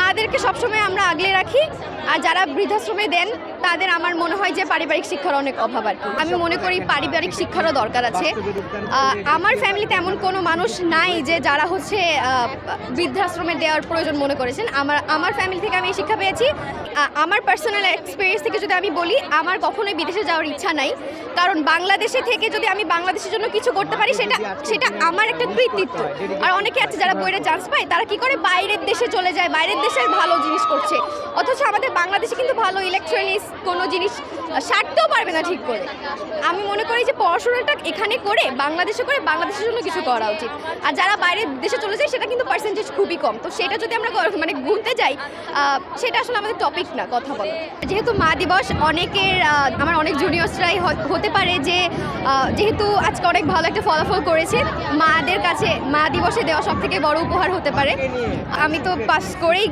মাদেরকে সবসময় আমরা আগলে রাখি। আর যারা বৃদ্ধাশ্রমে দেন, তাদের আমার মনে হয় যে পারিবারিক শিক্ষার অনেক অভাব আর আমি মনে করি পারিবারিক শিক্ষারও দরকার আছে। আমার ফ্যামিলিতে এমন কোনো মানুষ নাই যে যারা হচ্ছে বৃদ্ধাশ্রমে দেওয়ার প্রয়োজন মনে করেছেন। আমার আমার ফ্যামিলি থেকে আমি এই শিক্ষা পেয়েছি। আমার পার্সোনাল এক্সপিরিয়েন্স থেকে যদি আমি বলি, আমার কখনোই বিদেশে যাওয়ার ইচ্ছা নাই। কারণ বাংলাদেশে থেকে যদি আমি বাংলাদেশের জন্য কিছু করতে পারি, সেটা সেটা আমার একটা কৃতিত্ব। আর অনেকে আছে যারা বইয়ের চান্স পায়, তারা কি করে বাইরের দেশে চলে যায়, বাইরের দেশের ভালো জিনিস করছে। অথচ আমাদের বাংলাদেশে কিন্তু ভালো ইলেকট্রনিক্স কোনো জিনিস সারতেও পারবে না ঠিক করে। আমি মনে করি যে পড়াশোনাটা এখানে করে বাংলাদেশে করে বাংলাদেশের জন্য কিছু করা উচিত। আর যারা বাইরের দেশে চলে যায়, সেটা কিন্তু পার্সেন্টেজ খুবই কম। তো সেটা যদি আমরা মানে গুনতে যাই সেটা আসলে আমাদের টপিক না, কথা বলো যেহেতু মা দিবস, অনেকের আমার অনেক জুনিয়র্সরাই হতে পারে যে যেহেতু আজকে অনেক ভালো একটা ফলাফল করেছে, মাদের কাছে মা দিবসে দেওয়া সব থেকে বড় উপহার হতে পারে। আমি তো পাস করেই